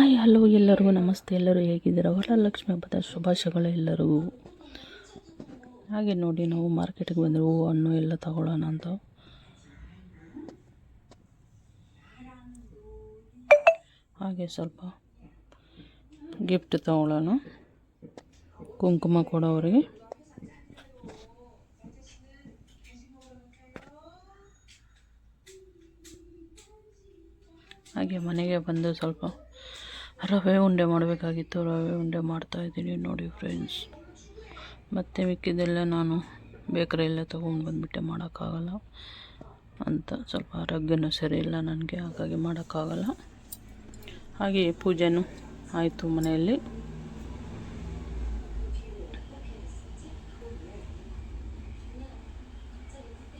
Hi, hello ಎಲ್ಲರಿಗೂ ನಮಸ್ತೆ. ಎಲ್ಲರೂ ಹೇಗಿದ್ದೀರಾ? ವರಲಕ್ಷ್ಮಿ ಹಬ್ಬದ ಶುಭಾಶಯಗಳು ಎಲ್ಲರಿಗೂ. ಹಾಗೆ ನೋಡಿ ನಾವು ಮಾರ್ಕೆಟಿಗೆ ಬಂದರೆ ಹೂವು, ಹಣ್ಣು ಎಲ್ಲ ತಗೊಳ್ಳೋಣ ಅಂತ. ಹಾಗೆ ಸ್ವಲ್ಪ ಗಿಫ್ಟ್ ತಗೊಳ್ಳೋಣ. ಕುಂಕುಮ ಕೊಡೋರಿಗೆ. ಹಾಗೆ ಮನೆಗೆ ಬಂದು ಸ್ವಲ್ಪ ರವೆ ಉಂಡೆ ಮಾಡಬೇಕಾಗಿತ್ತು, ರವೆ ಉಂಡೆ ಮಾಡ್ತಾಯಿದ್ದೀನಿ ನೋಡಿ ಫ್ರೆಂಡ್ಸ್ ಮತ್ತು ಮಿಕ್ಕಿದ್ದೆಲ್ಲ ನಾನು ಬೇಕರಿಯಲ್ಲೇ ತೊಗೊಂಡು ಬಂದುಬಿಟ್ಟೆ, ಮಾಡೋಕ್ಕಾಗಲ್ಲ ಅಂತ ಸ್ವಲ್ಪ ಆರೋಗ್ಯನೂ ಸರಿ ಇಲ್ಲ ನನಗೆ, ಹಾಗಾಗಿ ಮಾಡೋಕ್ಕಾಗಲ್ಲ. ಹಾಗೆ ಪೂಜೆನೂ ಆಯಿತು ಮನೆಯಲ್ಲಿ.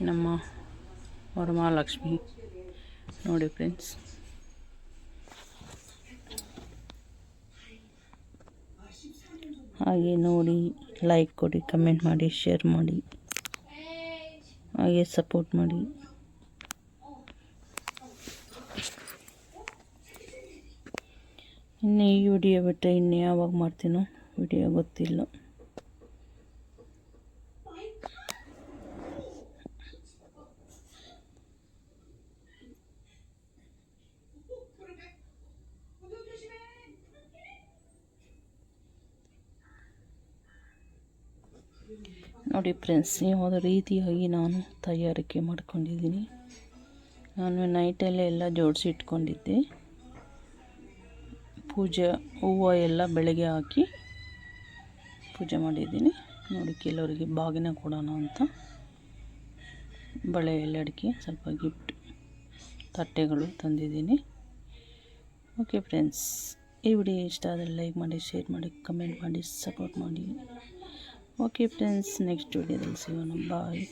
ನಮ್ಮ ವರಮಹಾಲಕ್ಷ್ಮಿ ನೋಡಿ ಫ್ರೆಂಡ್ಸ್ ಹಾಗೆ ನೋಡಿ ಲೈಕ್ ಕೊಡಿ ಕಮೆಂಟ್ ಮಾಡಿ ಶೇರ್ ಮಾಡಿ. ಹಾಗೆ ಸಪೋರ್ಟ್ ಮಾಡಿ. ಇನ್ನು ಈ ವಿಡಿಯೋ ಬಿಟ್ಟರೆ ಇನ್ನು ಯಾವಾಗ ಮಾಡ್ತೀನೋ ವಿಡಿಯೋ ಗೊತ್ತಿಲ್ಲ. ನೋಡಿ ಫ್ರೆಂಡ್ಸ್ ಯಾವುದೇ ರೀತಿಯಾಗಿ ನಾನು ತಯಾರಿಕೆ ಮಾಡ್ಕೊಂಡಿದ್ದೀನಿ. ನಾನು ನೈಟಲ್ಲೇ ಎಲ್ಲ ಜೋಡಿಸಿ ಇಟ್ಕೊಂಡಿದ್ದೆ. ಪೂಜೆ, ಹೂವು ಎಲ್ಲ ಬೆಳಗ್ಗೆ ಹಾಕಿ ಪೂಜೆ ಮಾಡಿದ್ದೀನಿ. ನೋಡಿ ಕೆಲವರಿಗೆ ಬಾಗಿನ ಕೊಡೋಣ ಅಂತ. ಬಳೆ ಎಲ್ಲ ಅಡಿಕೆ ಸ್ವಲ್ಪ ಗಿಫ್ಟ್ ತಟ್ಟೆಗಳು ತಂದಿದ್ದೀನಿ. ಓಕೆ ಫ್ರೆಂಡ್ಸ್ ಈ ವಿಡಿಯೋ ಇಷ್ಟ ಆದರೆ ಲೈಕ್ ಮಾಡಿ ಶೇರ್ ಮಾಡಿ ಕಮೆಂಟ್ ಮಾಡಿ ಸಪೋರ್ಟ್ ಮಾಡಿ. ಓಕೆ ಫ್ರೆಂಡ್ಸ್ ನೆಕ್ಸ್ಟ್ ವಿಡಿಯೋದಲ್ಲಿ ಸಿಗೋಣ ಬಾಯ್